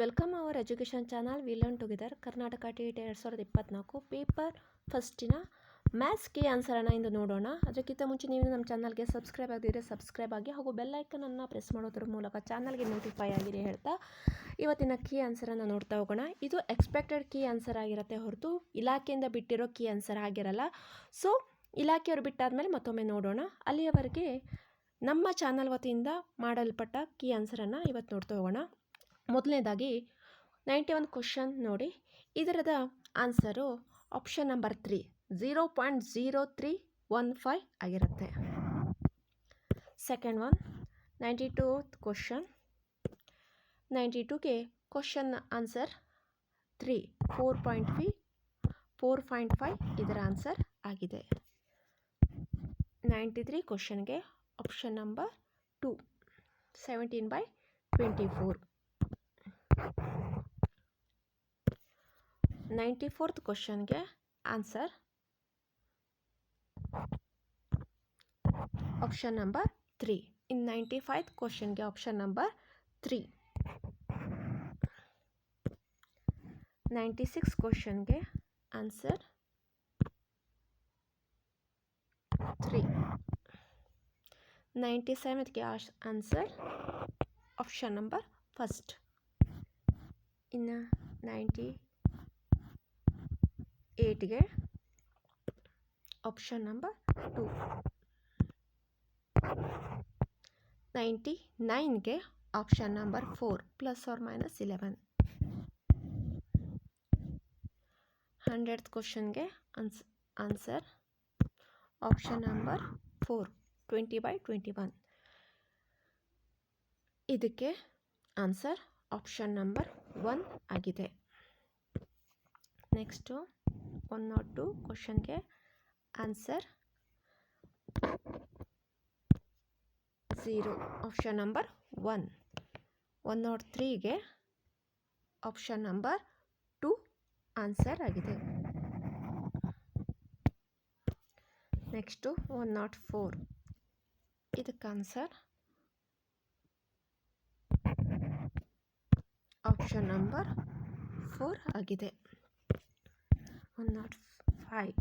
Welcome our education channel we learn together Karnataka T T ಎರಡು ಸಾವಿರದ ಇಪ್ಪತ್ತ್ನಾಲ್ಕು paper ಫಸ್ಟಿನ maths ಕಿ ಆನ್ಸರನ್ನು ಇಂದು ನೋಡೋಣ. ಅದಕ್ಕಿಂತ ಮುಂಚೆ ನೀವು ನಮ್ಮ ಚಾನಲ್ಗೆ ಸಬ್ಸ್ಕ್ರೈಬ್ ಆಗಿದ್ರೆ ಸಬ್ಸ್ಕ್ರೈಬ್ ಆಗಿ ಹಾಗೂ ಬೆಲ್ ಐಕನನ್ನು ಪ್ರೆಸ್ ಮಾಡೋದ್ರ ಮೂಲಕ ಚಾನಲ್ಗೆ ನೋಟಿಫೈ ಆಗಿರಿ ಹೇಳ್ತಾ ಇವತ್ತಿನ ಕೀ ಆನ್ಸರನ್ನು ನೋಡ್ತಾ ಹೋಗೋಣ. ಇದು ಎಕ್ಸ್ಪೆಕ್ಟೆಡ್ ಕೀ ಆನ್ಸರ್ ಆಗಿರುತ್ತೆ ಹೊರತು ಇಲಾಖೆಯಿಂದ ಬಿಟ್ಟಿರೋ ಕೀ ಆನ್ಸರ್ ಆಗಿರಲ್ಲ. ಸೊ ಇಲಾಖೆಯವರು ಬಿಟ್ಟಾದಮೇಲೆ ಮತ್ತೊಮ್ಮೆ ನೋಡೋಣ. ಅಲ್ಲಿಯವರೆಗೆ ನಮ್ಮ ಚಾನಲ್ ವತಿಯಿಂದ ಮಾಡಲ್ಪಟ್ಟ ಕೀ ಆನ್ಸರನ್ನು ಇವತ್ತು ನೋಡ್ತಾ ಹೋಗೋಣ. ಮೊದಲನೇದಾಗಿ ನೈಂಟಿ ಒನ್ ಕ್ವಶನ್ ನೋಡಿ. ಇದರದ answer option number three, zero point zero three one five ಆಗಿರುತ್ತೆ. Second one, ninety two question. Ninety ಟೂಗೆ question answer three, four point ಫಿ ಫೋರ್ ಪಾಯಿಂಟ್ ಫೈವ್ ಇದರ ಆನ್ಸರ್ ಆಗಿದೆ. ನೈಂಟಿ ತ್ರೀ ಕ್ವಶನ್ಗೆ option number two, seventeen by twenty four. Ninety fourth ಕ್ವಶನ್ಗೆ answer option number three in ninety five ಕ್ವಶನ್ಗೆ option number three ninety six ಕ್ವಶನ್ಗೆ answer three ninety ಸೆವೆಂತ್ಗೆ answer option number first ಇನ್ನು ninety ಏಯ್ಟ್ಗೆ option number two ninety ನೈನ್ಗೆ option number four plus or minus eleven hundred ಕ್ವಶನ್ಗೆ ಅನ್ಸ್ answer option number four twenty by twenty one ಇದಕ್ಕೆ answer option number one ಆಗಿದೆ. Next one nought two ಕ್ವಶನ್ಗೆ answer zero. Option number one. One nought ತ್ರೀಗೆ option number two answer ಆಗಿದೆ. Next one nought four. ಇದಕ್ಕೆ answer option number four ಆಗಿದೆ. Five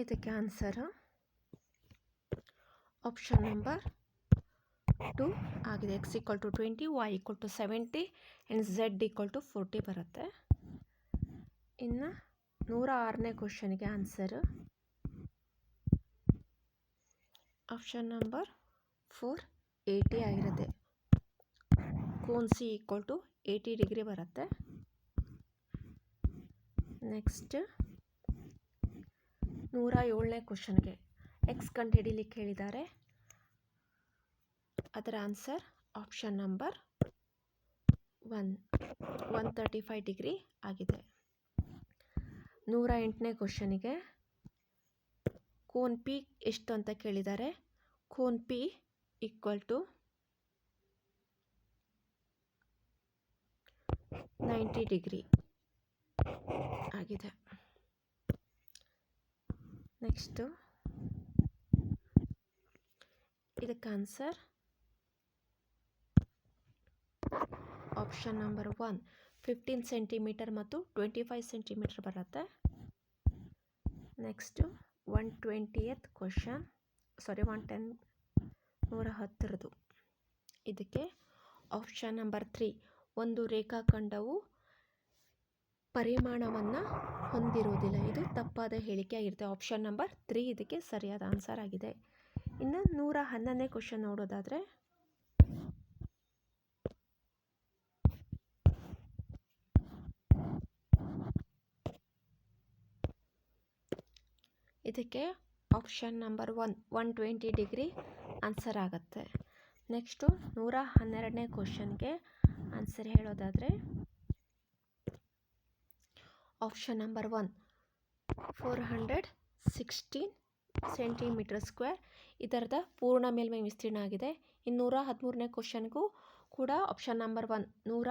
ಇದಕ್ಕೆ answer option number two ಆಗಿದೆ X equal to twenty Y equal to seventy and Z equal to forty ಬರುತ್ತೆ. ಇನ್ನು ನೂರ ಆರನೇ ಕ್ವಶನ್ಗೆ answer option number four eighty ಆಗಿರುತ್ತೆ. Cone C equal to eighty degree ಬರುತ್ತೆ. ನೆಕ್ಸ್ಟ್ ನೂರ ಏಳನೇ ಕ್ವಶನ್ಗೆ ಎಕ್ಸ್ ಕಂಡು ಹಿಡಿಲಿಕ್ಕೆ ಹೇಳಿದ್ದಾರೆ. ಅದರ answer option number one one thirty five degree ಆಗಿದೆ. ನೂರ ಎಂಟನೇ ಕ್ವಶನಿಗೆ ಕೋನ್ ಪಿ ಎಷ್ಟು ಅಂತ ಕೇಳಿದ್ದಾರೆ. Cone P equal to ninety degree ಆಗಿದೆ. ನೆಕ್ಸ್ಟು ಇದಕ್ಕೆ answer option number one fifteen centimetre ಮತ್ತು ಟ್ವೆಂಟಿ ಫೈವ್ ಸೆಂಟಿಮೀಟರ್ ಬರುತ್ತೆ. Next one twentieth question sorry one ten ನೂರ ಹತ್ತರದು. ಇದಕ್ಕೆ ಆಪ್ಷನ್ ನಂಬರ್ ತ್ರೀ ಒಂದು ರೇಖಾಖಂಡವು ಪರಿಮಾಣವನ್ನು ಹೊಂದಿರುವುದಿಲ್ಲ ಇದು ತಪ್ಪಾದ ಹೇಳಿಕೆ ಆಗಿರುತ್ತೆ. ಆಪ್ಷನ್ ನಂಬರ್ ತ್ರೀ ಇದಕ್ಕೆ ಸರಿಯಾದ ಆನ್ಸರ್ ಆಗಿದೆ. ಇನ್ನು ನೂರ ಹನ್ನೊಂದನೇ ಕ್ವಶನ್ ನೋಡೋದಾದರೆ, ಇದಕ್ಕೆ option number one one twenty degree answer ಆಗುತ್ತೆ. ನೆಕ್ಸ್ಟು ನೂರ ಹನ್ನೆರಡನೇ ಕ್ವಶನ್ಗೆ ಆನ್ಸರ್ ಹೇಳೋದಾದರೆ option number one four hundred sixteen centimetre square ಇದರದ ಪೂರ್ಣ ಮೇಲ್ಮೈ ವಿಸ್ತೀರ್ಣ ಆಗಿದೆ. ಇನ್ನೂರ ನೂರ ಹದಿಮೂರನೇ ಕ್ವಶನ್ಗೂ ಕೂಡ ಆಪ್ಷನ್ ನಂಬರ್ ಒನ್ ನೂರ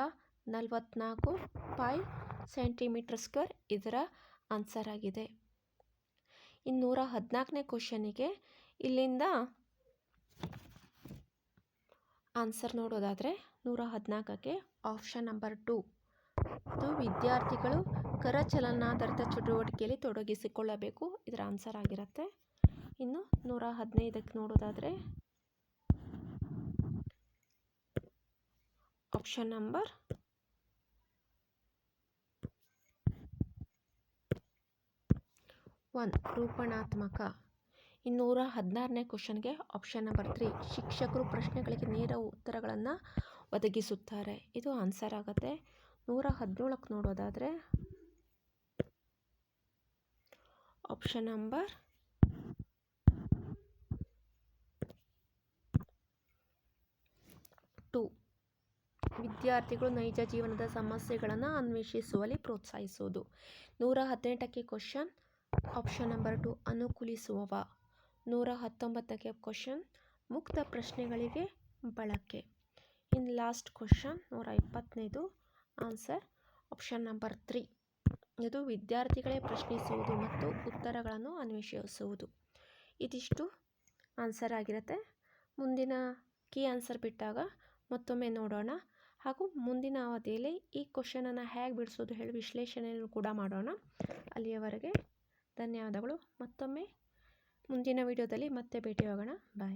ನಲವತ್ತ್ನಾಲ್ಕು ಪೈ ಸೆಂಟಿಮೀಟರ್ ಸ್ಕ್ವೇರ್ ಇದರ ಆನ್ಸರ್ ಆಗಿದೆ. ಇನ್ನೂರ ನೂರ ಹದಿನಾಲ್ಕನೇ ಕ್ವಶನಿಗೆ ಇಲ್ಲಿಂದ ಆನ್ಸರ್ ನೋಡೋದಾದರೆ ನೂರ ಹದಿನಾಲ್ಕಕ್ಕೆ ಆಪ್ಷನ್ ನಂಬರ್ ಟು ಇದು ವಿದ್ಯಾರ್ಥಿಗಳು ಕರಚಲನಾಧಾರಿತ ಚಟುವಟಿಕೆಯಲ್ಲಿ ತೊಡಗಿಸಿಕೊಳ್ಳಬೇಕು. ಇದರ ಆನ್ಸರ್ ಆಗಿರುತ್ತೆ. ಇನ್ನು ನೂರ ಹದಿನೈದಕ್ಕೆ ನೋಡೋದಾದರೆ ಆಪ್ಷನ್ ನಂಬರ್ ಒನ್, ರೂಪಣಾತ್ಮಕ. ಇನ್ನೂರ ಹದಿನಾರನೇ ಕ್ವಶನ್ಗೆ ಆಪ್ಷನ್ ನಂಬರ್ ತ್ರೀ, ಶಿಕ್ಷಕರು ಪ್ರಶ್ನೆಗಳಿಗೆ ನೇರ ಉತ್ತರಗಳನ್ನು ಒದಗಿಸುತ್ತಾರೆ. ಇದು ಆನ್ಸರ್ ಆಗುತ್ತೆ. ನೂರ ಹದಿನೇಳಕ್ಕೆ ನೋಡೋದಾದರೆ ಆಪ್ಷನ್ ನಂಬರ್ ಟು ವಿದ್ಯಾರ್ಥಿಗಳು ನೈಜ ಜೀವನದ ಸಮಸ್ಯೆಗಳನ್ನು ಅನ್ವೇಷಿಸುವಲ್ಲಿ ಪ್ರೋತ್ಸಾಹಿಸುವುದು. ನೂರ ಹದಿನೆಂಟಕ್ಕೆ ಕ್ವಶನ್ ಆಪ್ಷನ್ ನಂಬರ್ ಟು ಅನುಕೂಲಿಸುವವ. ನೂರ ಹತ್ತೊಂಬತ್ತಕ್ಕೆ ಕ್ವಶನ್ ಮುಕ್ತ ಪ್ರಶ್ನೆಗಳಿಗೆ ಬಳಕೆ. ಇನ್ ಲಾಸ್ಟ್ ಕ್ವಶನ್ ನೂರ ಇಪ್ಪತ್ತನೇದು ಆನ್ಸರ್ ಆಪ್ಷನ್ ನಂಬರ್ ತ್ರೀ ಇದು ವಿದ್ಯಾರ್ಥಿಗಳೇ ಪ್ರಶ್ನಿಸುವುದು ಮತ್ತು ಉತ್ತರಗಳನ್ನು ಅನ್ವೇಷಿಸುವುದು. ಇದಿಷ್ಟು ಆನ್ಸರ್ ಆಗಿರುತ್ತೆ. ಮುಂದಿನ ಕೀ ಆನ್ಸರ್ ಬಿಟ್ಟಾಗ ಮತ್ತೊಮ್ಮೆ ನೋಡೋಣ. ಹಾಗೂ ಮುಂದಿನ ಅವಧಿಯಲ್ಲಿ ಈ ಕ್ವಶನನ್ನು ಹೇಗೆ ಬಿಡಿಸೋದು ಹೇಳಿ ವಿಶ್ಲೇಷಣೆಯನ್ನು ಕೂಡ ಮಾಡೋಣ. ಅಲ್ಲಿಯವರೆಗೆ ಧನ್ಯವಾದಗಳು. ಮತ್ತೊಮ್ಮೆ ಮುಂದಿನ ವಿಡಿಯೋದಲ್ಲಿ ಮತ್ತೆ ಭೇಟಿಯಾಗೋಣ. ಬಾಯ್